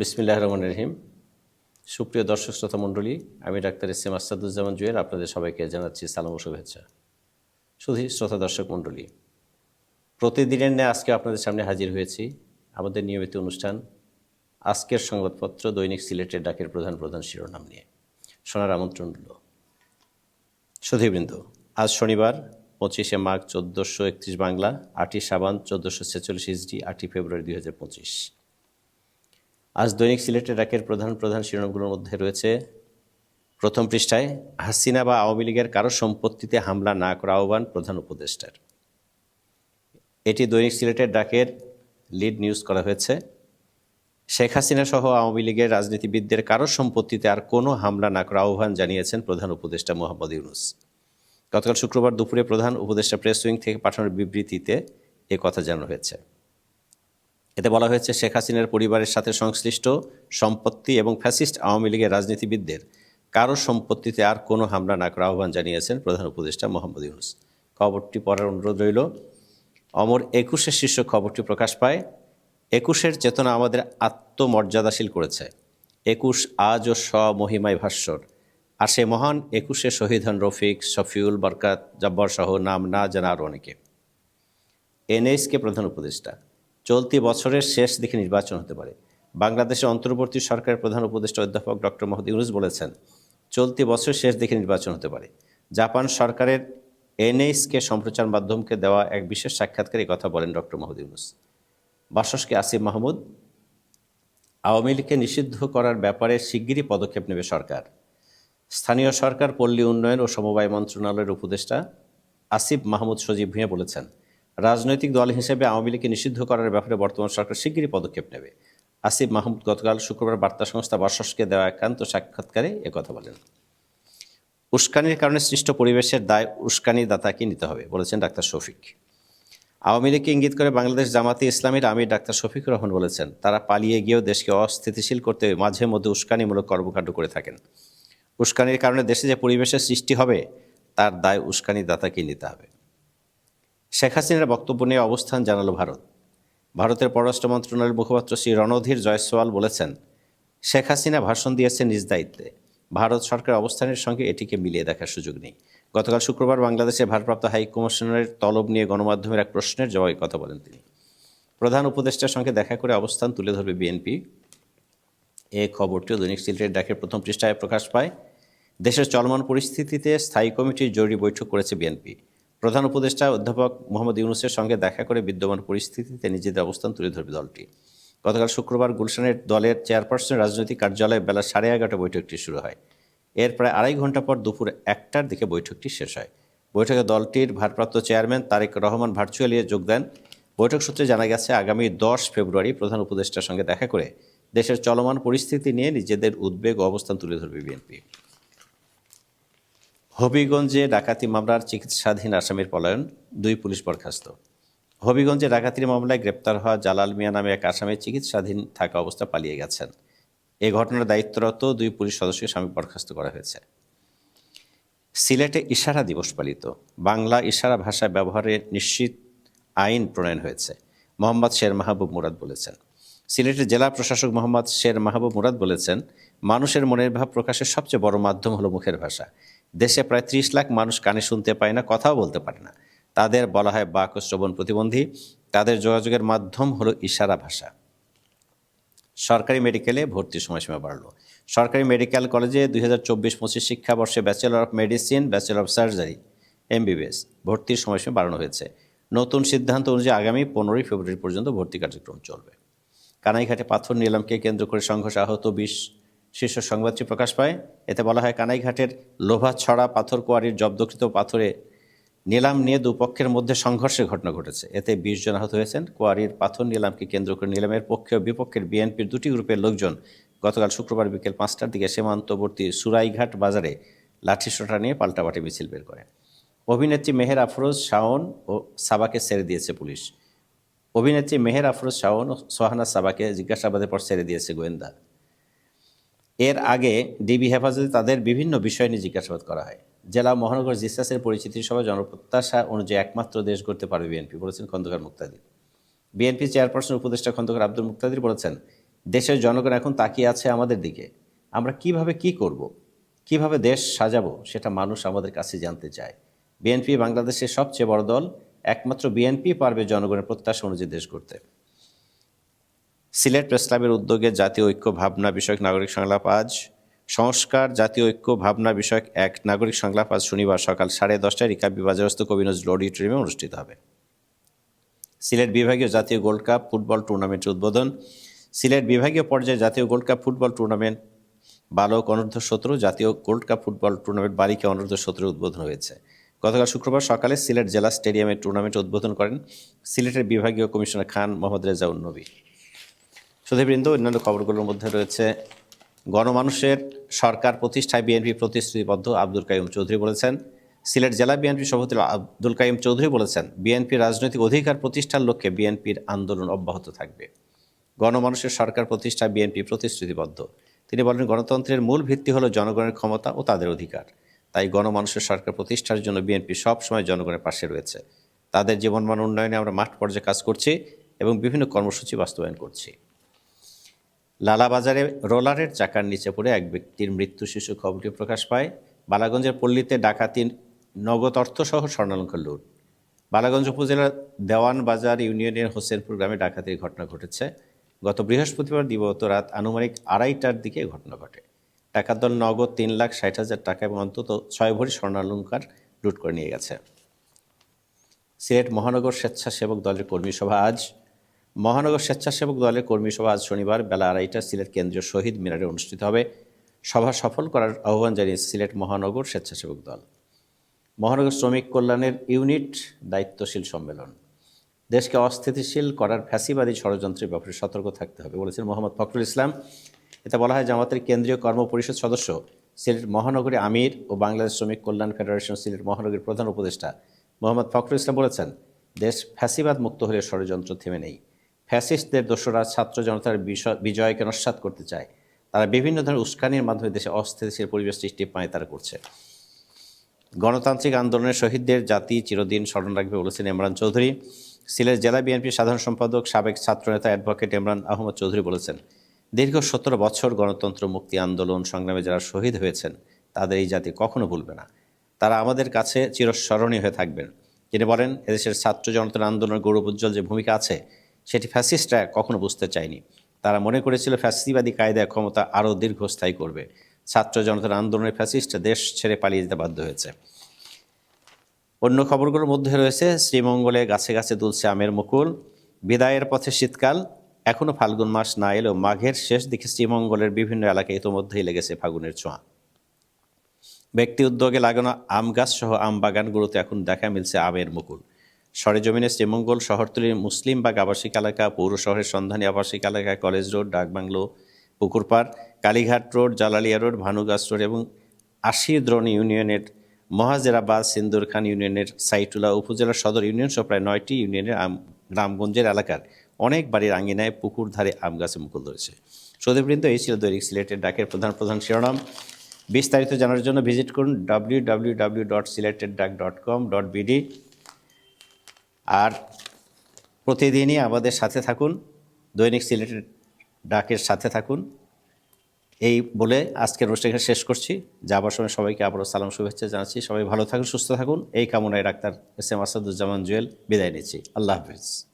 বিসমিল্লাহ রহমান রহিম। সুপ্রিয় দর্শক, শ্রোতা মণ্ডলী, আমি doctor S M Asaduzzaman Jewel, আপনাদের সবাইকে জানাচ্ছি সালাম ও শুভেচ্ছা। শুধু শ্রোতা দর্শক মণ্ডলী, প্রতিদিনের ন্যায় আজকে আপনাদের সামনে হাজির হয়েছি আমাদের নিয়মিত অনুষ্ঠান আজকের সংবাদপত্র দৈনিক সিলেটের ডাকের প্রধান প্রধান শিরোনাম নিয়ে। শোনার আমন্ত্রণ রইল। সুধীবৃন্দ, আজ শনিবার, পঁচিশে মাঘ, চোদ্দোশো একত্রিশ বাংলা, আটই সাবান, চোদ্দোশো ছেচল্লিশ ইসডি, আটই ফেব্রুয়ারি দুই হাজার পঁচিশ। আজ দৈনিক সিলেটের ডাকের প্রধান প্রধান শিরোনামগুলোর মধ্যে রয়েছে, প্রথম পৃষ্ঠায়, হাসিনা বা আওয়ামী লীগের কারও সম্পত্তিতে হামলা না করা আহ্বান প্রধান উপদেষ্টার। এটি দৈনিক সিলেটের ডাকের লিড নিউজ করা হয়েছে। শেখ হাসিনা সহ আওয়ামী লীগের রাজনীতিবিদদের কারও সম্পত্তিতে আর কোনো হামলা না করা আহ্বান জানিয়েছেন প্রধান উপদেষ্টা মোহাম্মদ ইউনুস। গতকাল শুক্রবার দুপুরে প্রধান উপদেষ্টা প্রেস উইং থেকে পাঠানোর বিবৃতিতে এ কথা জানানো হয়েছে। এতে বলা হয়েছে শেখ হাসিনার পরিবারের সাথে সংশ্লিষ্ট সম্পত্তি এবং ফ্যাসিস্ট আওয়ামী লীগের রাজনীতিবিদদের কারও সম্পত্তিতে আর কোনো হামলা না করার আহ্বান জানিয়েছেন প্রধান উপদেষ্টা মোহাম্মদ ইউনুস। খবরটি পড়ার অনুরোধ রইল। অমর একুশের শীর্ষ খবরটি প্রকাশ পায়। একুশের চেতনা আমাদের আত্মমর্যাদাশীল করেছে। একুশ আজ ও স্বমহিমায় ভাস্বর আর সে মহান একুশে শহীদ হন রফিক, শফিউল, বরকাত, জব্বর সহ নাম না জানা আরও অনেকে। এনএসকে প্রধান উপদেষ্টা। চলতি বছরের শেষ দিকে নির্বাচন হতে পারে। বাংলাদেশের অন্তর্বর্তী সরকারের প্রধান উপদেষ্টা অধ্যাপক ডক্টর মোহাম্মদ ইউনুস বলেছেন, চলতি বছরের শেষ দিকে নির্বাচন হতে পারে। জাপান সরকারের এনএইসকে সম্প্রচার মাধ্যমকে দেওয়া এক বিশেষ সাক্ষাৎকারে কথা বলেন ডক্টর মোহাম্মদ ইউনুস। বাসসকে আসিফ মাহমুদ, আওয়ামী লীগকে নিষিদ্ধ করার ব্যাপারে শিগগিরই পদক্ষেপ নেবে সরকার। স্থানীয় সরকার পল্লী উন্নয়ন ও সমবায় মন্ত্রণালয়ের উপদেষ্টা আসিফ মাহমুদ সজীব ভুঁইয়া বলেছেন রাজনৈতিক দল হিসেবে আওয়ামী লীগকে নিষিদ্ধ করার ব্যাপারে বর্তমান সরকার শিগগিরই পদক্ষেপ নেবে। আসিফ মাহমুদ গতকাল শুক্রবার বার্তা সংস্থা বাসসকে দেওয়া একান্ত সাক্ষাৎকারে একথা বলেন। উস্কানির কারণে সৃষ্ট পরিবেশের দায় উস্কানি দাতাকে নিতে হবে, বলেছেন ডাক্তার শফিক। আওয়ামী লীগকে ইঙ্গিত করে বাংলাদেশ জামাতে ইসলামীর আমির ডাক্তার শফিক রহমান বলেছেন, তারা পালিয়ে গিয়েও দেশকে অস্থিতিশীল করতে মাঝে মধ্যে উস্কানিমূলক কর্মকাণ্ড করে থাকেন। উস্কানির কারণে দেশে যে পরিবেশের সৃষ্টি হবে, তার দায় উস্কানি দাতাকে নিতে হবে। শেখ হাসিনার বক্তব্য নিয়ে অবস্থান জানালো ভারত। ভারতের পররাষ্ট্র মন্ত্রণালয়ের মুখপাত্র শ্রী রণধীর জয়সওয়াল বলেছেন, শেখ হাসিনা ভাষণ দিয়েছেন নিজ দায়িত্বে। ভারত সরকার অবস্থানের সঙ্গে এটিকে মিলিয়ে দেখার সুযোগ নেই। গতকাল শুক্রবার বাংলাদেশের ভারপ্রাপ্ত হাই কমিশনারের তলব নিয়ে গণমাধ্যমের এক প্রশ্নের জবাবে কথা বলেন তিনি। প্রধান উপদেষ্টার সঙ্গে দেখা করে অবস্থান তুলে ধরবে বিএনপি। এ খবরটিও দৈনিক সিলেটের ডাকের প্রথম পৃষ্ঠায় প্রকাশ পায়। দেশের চলমান পরিস্থিতিতে স্থায়ী কমিটির জরুরি বৈঠক করেছে বিএনপি। প্রধান উপদেষ্টা অধ্যাপক মোহাম্মদ ইউনুসের সঙ্গে দেখা করে বিদ্যমান পরিস্থিতিতে নিজেদের অবস্থান তুলে ধরবে দলটি। গতকাল শুক্রবার গুলশানের দলের চেয়ারপারসন রাজনৈতিক কার্যালয়ে বেলা সাড়ে এগারোটা বৈঠকটি শুরু হয়। এর প্রায় আড়াই ঘণ্টা পর দুপুর একটার দিকে বৈঠকটি শেষ হয়। বৈঠকে দলটির ভারপ্রাপ্ত চেয়ারম্যান তারেক রহমান ভার্চুয়ালি যোগ দেন। বৈঠক সূত্রে জানা গেছে, আগামী দশ ফেব্রুয়ারি প্রধান উপদেষ্টার সঙ্গে দেখা করে দেশের চলমান পরিস্থিতি নিয়ে নিজেদের উদ্বেগ অবস্থান তুলে ধরবে বিএনপি। হবিগঞ্জে ডাকাতি মামলার চিকিৎসাধীন আসামির পলায়ন, দুই পুলিশ বরখাস্ত। হবিগঞ্জে ডাকাতির মামলায় গ্রেপ্তার হওয়া জালাল মিয়া নামে এক আসামি চিকিৎসাধীন থাকা অবস্থা পালিয়ে গেছেন। এ ঘটনার দায়িত্বরত দুই পুলিশ সদস্যকে স্বামী বরখাস্ত করা হয়েছে। সিলেটে ইশারা দিবস পালিত। বাংলা ইশারা ভাষা ব্যবহারের নিশ্চিত আইন প্রণয়ন হয়েছে, মোহাম্মদ শের মাহবুব মুরাদ বলেছেন। সিলেটের জেলা প্রশাসক মোহাম্মদ শের মাহবুব মুরাদ বলেছেন, মানুষের মনের ভাব প্রকাশের সবচেয়ে বড় মাধ্যম হলো মুখের ভাষা। দেশে প্রায় ত্রিশ লাখ মানুষ কানে শুনতে পায় না, কথাও বলতে পারে না। তাদের বলা হয় বাক ও শ্রবণ প্রতিবন্ধী। তাদের যোগাযোগের মাধ্যম হলো ইশারা ভাষা। সরকারি মেডিকেলে ভর্তির সময়সীমা বাড়ল। সরকারি মেডিকেল কলেজে দুই হাজার চব্বিশ পঁচিশ শিক্ষাবর্ষে bachelor of medicine bachelor of surgery MBBS ভর্তির সময়সীমা বাড়ানো হয়েছে। নতুন সিদ্ধান্ত অনুযায়ী আগামী পনেরোই ফেব্রুয়ারি পর্যন্ত ভর্তি কার্যক্রম চলবে। কানাইঘাটে পাথর নিলামকে কেন্দ্র করে সংঘর্ষ আহত বিশ শীর্ষ সংবাদটি প্রকাশ পায়, এতে বলা হয় কানাইঘাটের লোভাছড়া পাথর কোয়ারির জব্দকৃত পাথরে নিলাম নিয়ে দুপক্ষের মধ্যে সংঘর্ষের ঘটনা ঘটেছে। এতে বিশ জন আহত হয়েছেন। কোয়ারির পাথর নিলামকে কেন্দ্র করে নিলামের পক্ষে ও বিপক্ষের বিএনপির দুটি গ্রুপের লোকজন গতকাল শুক্রবার বিকেল পাঁচটার দিকে সীমান্তবর্তী সুরাইঘাট বাজারে লাঠিসোঁটা নিয়ে পাল্টাপাল্টি মিছিল বের করে। অভিনেত্রী মেহের আফরোজ, শাওন ও সাবাকে ছেড়ে দিয়েছে পুলিশ। অভিনেত্রী মেহের আফরোজ, শাওন ও সোহানা সাবাকে জিজ্ঞাসাবাদের পর ছেড়ে দিয়েছে গোয়েন্দা। এর আগে ডিবি হেফাজতে তাদের বিভিন্ন বিষয় নিয়ে জিজ্ঞাসাবাদ করা হয়। জেলা মহানগর জিসাসের পরিচিতি সভা জনপ্রত্যাশা অনুযায়ী একমাত্র দেশ গড়তে পারবে বিএনপি, বলেছেন খন্দকার মুক্তাদির। বিএনপি চেয়ারপারসন উপদেষ্টা খন্দকার আব্দুল মুক্তাদির বলেছেন, দেশের জনগণ এখন তাকিয়ে আছে আমাদের দিকে। আমরা কীভাবে কি করব। কীভাবে দেশ সাজাবো? সেটা মানুষ আমাদের কাছে জানতে চায়। বিএনপি বাংলাদেশের সবচেয়ে বড় দল, একমাত্র বিএনপি পারবে জনগণের প্রত্যাশা অনুযায়ী দেশ করতে সিলেট প্রেস ক্লাবের উদ্যোগে জাতীয় ঐক্য ভাবনা বিষয়ক নাগরিক সংলাপ আজ। সংস্কার, জাতীয় ঐক্য ভাবনা বিষয়ক এক নাগরিক সংলাপ আজ শনিবার সকাল সাড়ে দশটায় রিকাবি বাজারস্থ কবি নজরুল অডিটোরিয়ামে অনুষ্ঠিত হবে। সিলেট বিভাগীয় জাতীয় গোল্ড কাপ ফুটবল টুর্নামেন্টের উদ্বোধন। সিলেট বিভাগীয় পর্যায়ে জাতীয় গোল্ড কাপ ফুটবল টুর্নামেন্ট বালক অনূর্ধ্ব সতেরো, জাতীয় গোল্ড কাপ ফুটবল টুর্নামেন্ট বালিকা অনূর্ধ্ব সতেরো উদ্বোধন হয়েছে। গতকাল শুক্রবার সকালে সিলেট জেলা স্টেডিয়ামে টুর্নামেন্ট উদ্বোধন করেন সিলেটের বিভাগীয় কমিশনার খান মোহাম্মদ রেজাউল নবী। সুধীবৃন্দ অন্যান্য খবরগুলোর মধ্যে রয়েছে, গণমানুষের সরকার প্রতিষ্ঠায় বিএনপি প্রতিশ্রুতিবদ্ধ আব্দুল কাইম চৌধুরী বলেছেন। সিলেট জেলা বিএনপি সভাপতি আব্দুল কাইম চৌধুরী বলেছেন, বিএনপি রাজনৈতিক অধিকার প্রতিষ্ঠার লক্ষ্যে বিএনপির আন্দোলন অব্যাহত থাকবে। গণমানুষের সরকার প্রতিষ্ঠায় বিএনপি প্রতিশ্রুতিবদ্ধ। তিনি বলেন, গণতন্ত্রের মূল ভিত্তি হলো জনগণের ক্ষমতা ও তাদের অধিকার। তাই গণমানুষের সরকার প্রতিষ্ঠার জন্য বিএনপি সবসময় জনগণের পাশে রয়েছে। তাদের জীবনমান উন্নয়নে আমরা মাঠ পর্যায়ে কাজ করছি এবং বিভিন্ন কর্মসূচি বাস্তবায়ন করছি। লালাবাজারে রোলারের চাকার নিচে পড়ে এক ব্যক্তির মৃত্যু শিশু খবরটি প্রকাশ পায়। বালাগঞ্জের পল্লীতে ডাকাতি নগদ অর্থসহ স্বর্ণালঙ্কার লুট। বালাগঞ্জ উপজেলার দেওয়ান বাজার ইউনিয়নের হোসেনপুর গ্রামে ডাকাতির ঘটনা ঘটেছে। গত বৃহস্পতিবার দিবত রাত আনুমানিক আড়াইটার দিকে ঘটনা ঘটে। টাকার দল নগদ তিন লাখ ষাট হাজার টাকা এবং অন্তত ছয় ভরি স্বর্ণালঙ্কার লুট করে নিয়ে গেছে। সিলেট মহানগর স্বেচ্ছাসেবক দলের কর্মী সভা আজ মহানগর স্বেচ্ছাসেবক দলের কর্মী সভা আজ শনিবার বেলা আড়াইটা সিলেট কেন্দ্রীয় শহীদ মিনারে অনুষ্ঠিত হবে। সভা সফল করার আহ্বান জানিয়েছে সিলেট মহানগর স্বেচ্ছাসেবক দল। মহানগর শ্রমিক কল্যাণের ইউনিট দায়িত্বশীল সম্মেলন। দেশকে অস্থিতিশীল করার ফ্যাসিবাদী ষড়যন্ত্রের ব্যাপারে সতর্ক থাকতে হবে বলেছেন মোহাম্মদ ফখরুল ইসলাম। এতে বলা হয় জামাতের কেন্দ্রীয় কর্মপরিষদ সদস্য সিলেট মহানগরী আমির ও বাংলাদেশ শ্রমিক কল্যাণ ফেডারেশন সিলেট মহানগরীর প্রধান উপদেষ্টা মোহাম্মদ ফখরুল ইসলাম বলেছেন, দেশ ফ্যাসিবাদ মুক্ত হলে ষড়যন্ত্র থেমে নেই। ফ্যাসিস্টদের দোসরা ছাত্র জনতার বিজয়কে নস্বাত করতে চায়। তারা বিভিন্ন ধরনের উস্কানির মাধ্যমে দেশে অস্থিতিশীল পরিবেশ সৃষ্টি পায়, তারা করছে। গণতান্ত্রিক আন্দোলনের শহীদদের জাতি চিরদিন স্মরণ রাখবে বলেছেন ইমরান চৌধুরী। সিলেট জেলা বিএনপির সাধারণ সম্পাদক, সাবেক ছাত্রনেতা অ্যাডভোকেট ইমরান আহমদ চৌধুরী বলেছেন, দীর্ঘ সতেরো বছর গণতন্ত্র মুক্তি আন্দোলন সংগ্রামে যারা শহীদ হয়েছেন, তাদের এই জাতি কখনো ভুলবে না। তারা আমাদের কাছে চিরস্মরণীয় হয়ে থাকবেন। তিনি বলেন, এদেশের ছাত্র জনতার আন্দোলনের গৌরব উজ্জ্বল যে ভূমিকা আছে সেটি ফ্যাসিস্টরা কখনো বুঝতে চায়নি। তারা মনে করেছিল ফ্যাসিবাদী কায়দায় ক্ষমতা আরও দীর্ঘস্থায়ী করবে। ছাত্র জনতার আন্দোলনের ফ্যাসিস্ট দেশ ছেড়ে পালিয়ে যেতে বাধ্য হয়েছে। অন্য খবরগুলোর মধ্যে রয়েছে, শ্রীমঙ্গলে গাছে গাছে দুলছে আমের মুকুল। বিদায়ের পথে শীতকাল। এখনও ফাল্গুন মাস না এলেও মাঘের শেষ দিকে শ্রীমঙ্গলের বিভিন্ন এলাকায় ইতোমধ্যেই লেগেছে ফাগুনের ছোঁয়া। ব্যক্তি উদ্যোগে লাগানো আম গাছ সহ আম বাগানগুলোতে এখন দেখা মিলছে আমের মুকুল। সরেজমিনে শ্রীমঙ্গল শহরতলির মুসলিমবাগ আবাসিক এলাকা, পৌর শহরের সন্ধানী আবাসিক এলাকা, college road, Dakbungalow Pukurpar Kalighat road, Jalalia road, Bhanugach road এবং আশিদ্রণ ইউনিয়নের মহাজেরাবাদ সিন্দুরখান ইউনিয়নের সাইটুলা উপজেলার সদর ইউনিয়ন সহ প্রায় নয়টি ইউনিয়নের গ্রামগঞ্জের এলাকার অনেক বাড়ির আঙ্গিনায় পুকুর ধারে আম গাছে মুকুল ধরেছে। সৌদীবৃন্দ এই ছিল দৈনিক সিলেটের ডাকের প্রধান প্রধান শিরোনাম। বিস্তারিত জানার জন্য ভিজিট করুন ডাব্লিউ ডাব্লিউ ডাব্লিউ ডট সিলেটেড ডাক ডট কম ডট বিডি আর প্রতিদিনই আমাদের সাথে থাকুন, দৈনিক সিলেটের ডাকের সাথে থাকুন। এই বলে আজকের অনুষ্ঠানটা শেষ করছি। যাবার সময় সবাইকে আবারও সালাম, শুভেচ্ছা জানাচ্ছি। সবাই ভালো থাকুন, সুস্থ থাকুন। এই কামনায় doctor S M Asaduzzaman Jewel বিদায় নিচ্ছি। আল্লাহ হাফিজ।